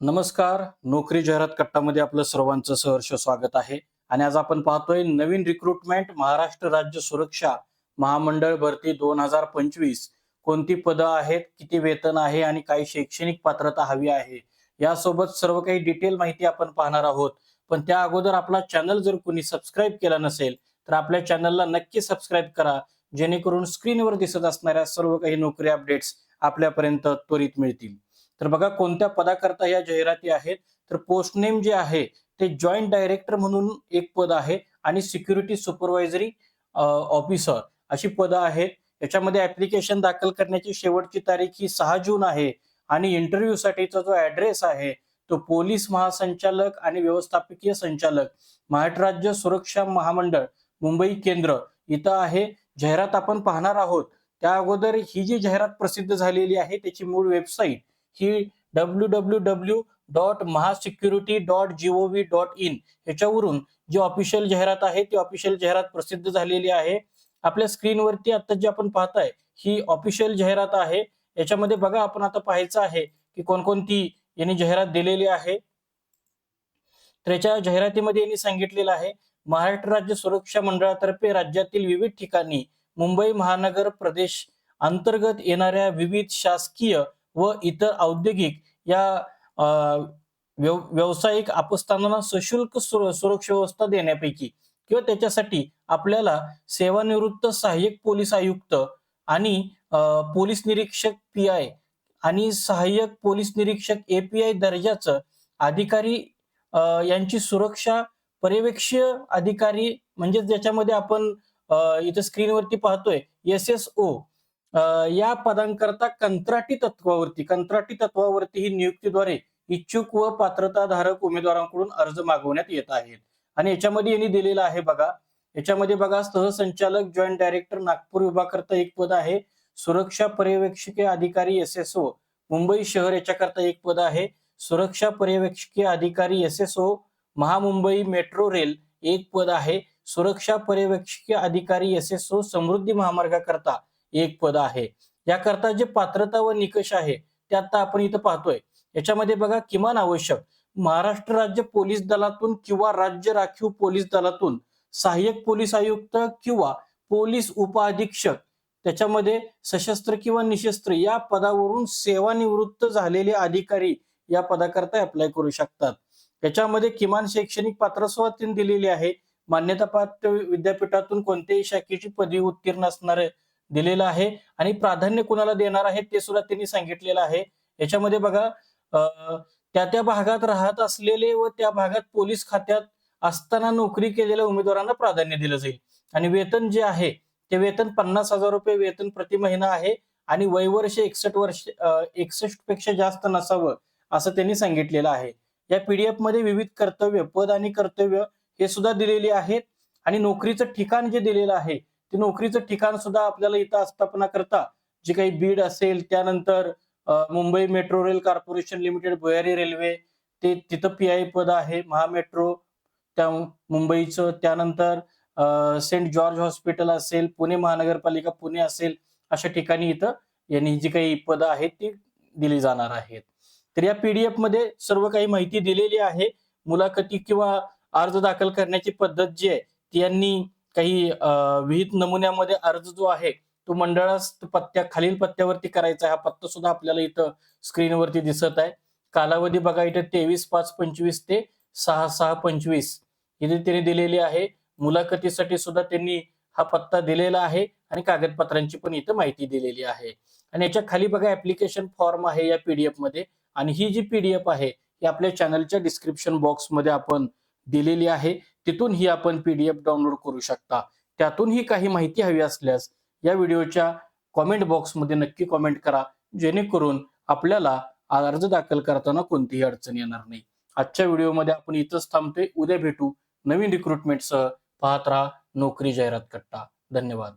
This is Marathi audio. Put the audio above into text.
नमस्कार. नोकरी जाहिरात कट्टामध्ये आपलं सर्वांचं सहर्ष स्वागत आहे. आणि आज आपण पाहतोय नवीन रिक्रुटमेंट महाराष्ट्र राज्य सुरक्षा महामंडळ भरती दोन हजार पंचवीस. कोणती पदं आहेत किती वेतन आहे आणि काही शैक्षणिक पात्रता हवी आहे? यासोबत सर्व काही डिटेल माहिती आपण पाहणार आहोत. पण त्या अगोदर आपला चॅनल जर कोणी सबस्क्राईब केला नसेल तर आपल्या चॅनलला नक्की सबस्क्राईब करा. जेणेकरून स्क्रीनवर दिसत असणाऱ्या सर्व काही नोकरी अपडेट्स आपल्यापर्यंत त्वरित मिळतील. तर बघा कोणत्या पदाकरता या जाहिराती आहेत? तर पोस्ट नेम जे आहे ते जॉईंट डायरेक्टर म्हणून एक पद आहे आणि सिक्युरिटी सुपरवायझरी ऑफिसर अशी पदं आहेत. याच्यामध्ये ऍप्लिकेशन दाखल करण्याची शेवटची तारीख ही सहा जून आहे आणि इंटरव्ह्यूसाठीचा जो ऍड्रेस आहे तो पोलीस महासंचालक आणि व्यवस्थापकीय संचालक महाराष्ट्र राज्य सुरक्षा महामंडळ मुंबई केंद्र इथं आहे. जाहिरात आपण पाहणार आहोत. त्या अगोदर ही जी जाहिरात प्रसिद्ध झालेली आहे त्याची मूळ website he W W W dot mahasecurity dot gov dot in ह्याच्यावरून जी ऑफिशियल जाहिरात आहे ती ऑफिशियल जाहिरात प्रसिद्ध झालेली आहे. आपल्या स्क्रीनवरती आता जी आपण पाहताय ही ऑफिशियल जाहिरात आहे. याच्यामध्ये बघा आपण आता पाहायचं आहे की कोणकोणती यांनी जाहिरात दिलेली आहे. तर याच्या जाहिरातीमध्ये यांनी सांगितलेलं आहे महाराष्ट्र राज्य सुरक्षा मंडळातर्फे राज्यातील विविध ठिकाणी मुंबई महानगर प्रदेश अंतर्गत येणाऱ्या विविध शासकीय व इतर औद्योगिक या व्यावसायिक आपस्थानांना सशुल्क सुरक्षा व्यवस्था देण्यापैकी किंवा त्याच्यासाठी आपल्याला सेवानिवृत्त सहाय्यक पोलीस आयुक्त आणि पोलीस निरीक्षक पी आय आणि सहाय्यक पोलीस निरीक्षक एपीआय दर्जाचं अधिकारी यांची सुरक्षा पर्यवेक्षीय अधिकारी म्हणजे ज्याच्यामध्ये आपण इथं स्क्रीनवरती पाहतोय एस एस ओ या पदांकरता कंत्राटी तत्वावरती कंत्राटी तत्वावरती ही नियुक्तीद्वारे इच्छुक व पात्रताधारक उमेदवारांकडून अर्ज मागवण्यात येत आहेत. आणि याच्यामध्ये यांनी दिलेलं आहे बघा याच्यामध्ये बघा सहसंचालक जॉईंट डायरेक्टर नागपूर विभागाकरता एक पद आहे सुरक्षा पर्यवेक्षकीय अधिकारी एस एस ओ मुंबई शहर याच्याकरता एक पद आहे सुरक्षा पर्यवेक्षकीय अधिकारी S S O Mahamumbai metro rail एक पद आहे सुरक्षा पर्यवेक्षकीय अधिकारी एस एस ओ समृद्धी महामार्गाकरता एक पद आहे. याकरता जे पात्रता व निकष आहे ते आता आपण इथं पाहतोय. याच्यामध्ये बघा किमान आवश्यक. महाराष्ट्र राज्य पोलीस दलातून किंवा राज्य राखीव पोलीस दलातून सहाय्यक पोलीस आयुक्त किंवा पोलीस उपअधीक्षक त्याच्यामध्ये सशस्त्र किंवा निशस्त्र या पदावरून सेवानिवृत्त झालेले अधिकारी या पदाकरता अप्लाय करू शकतात. त्याच्यामध्ये किमान शैक्षणिक पात्रस्वातीन दिलेली आहे. मान्यताप्राप्त विद्यापीठातून कोणत्याही शाखेची पदवी उत्तीर्ण असणारे दिलेलं आहे आणि प्राधान्य कुणाला देणार आहे ते सुद्धा त्यांनी सांगितलेलं आहे. याच्यामध्ये बघा त्या त्या भागात राहत असलेले व त्या भागात पोलीस खात्यात असताना नोकरी केलेल्या उमेदवारांना प्राधान्य दिलं जाईल. आणि वेतन जे आहे ते वेतन पन्नास हजार रुपये वेतन प्रति महिना आहे आणि वयवर्ष एकसष्ट वर्ष एकसष्टपेक्षा जास्त नसावं असं त्यांनी सांगितलेलं आहे. या पीडीएफमध्ये विविध कर्तव्य पद आणि कर्तव्य हे सुद्धा दिलेली आहेत आणि नोकरीचं ठिकाण जे दिलेलं आहे ते नोकरीचं ठिकाण सुद्धा आपल्याला इथं आस्थापना करता. जे काही बीड असेल त्यानंतर Mumbai metro rail corporation limited भुयारी रेल्वे ते तिथं पी आय पद आहे महामेट्रो त्या मुंबईचं. त्यानंतर सेंट जॉर्ज हॉस्पिटल असेल पुणे महानगरपालिका पुणे असेल अशा ठिकाणी इथं यांनी जी काही पदं आहेत ती दिली जाणार आहेत. तर या पीडीएफमध्ये सर्व काही माहिती दिलेली आहे. मुलाखती किंवा अर्ज दाखल करण्याची पद्धत जी आहे ती यांनी काही विहित नमुन्यामध्ये अर्ज जो आहे तो मंडळास पत्त्या खालील पत्त्यावरती करायचा हा पत्ता सुद्धा आपल्याला इथं स्क्रीनवरती दिसत आहे. कालावधी बघा इथे तेवीस पाच पंचवीस ते सहा सहा पंचवीस. इथे त्यांनी दिलेली आहे. मुलाखतीसाठी सुद्धा त्यांनी हा पत्ता दिलेला आहे आणि कागदपत्रांची पण इथं माहिती दिलेली आहे. आणि याच्या खाली बघा ऍप्लिकेशन फॉर्म आहे या पीडीएफमध्ये आणि ही जी पीडीएफ आहे ही आपल्या चॅनलच्या डिस्क्रिप्शन बॉक्समध्ये आपण दिलेली आहे. तिथून ही आपण पीडीएफ डाउनलोड करू शकता. त्यातूनही काही माहिती हवी असल्यास या व्हिडिओच्या कॉमेंट बॉक्समध्ये नक्की कॉमेंट करा जेणेकरून आपल्याला अर्ज दाखल करताना कोणतीही अडचण येणार नाही. आजच्या व्हिडिओमध्ये आपण इथंच थांबतोय. उद्या भेटू नवीन रिक्रुटमेंटसह पाहत राहा नोकरी जाहिरात कट्टा. धन्यवाद.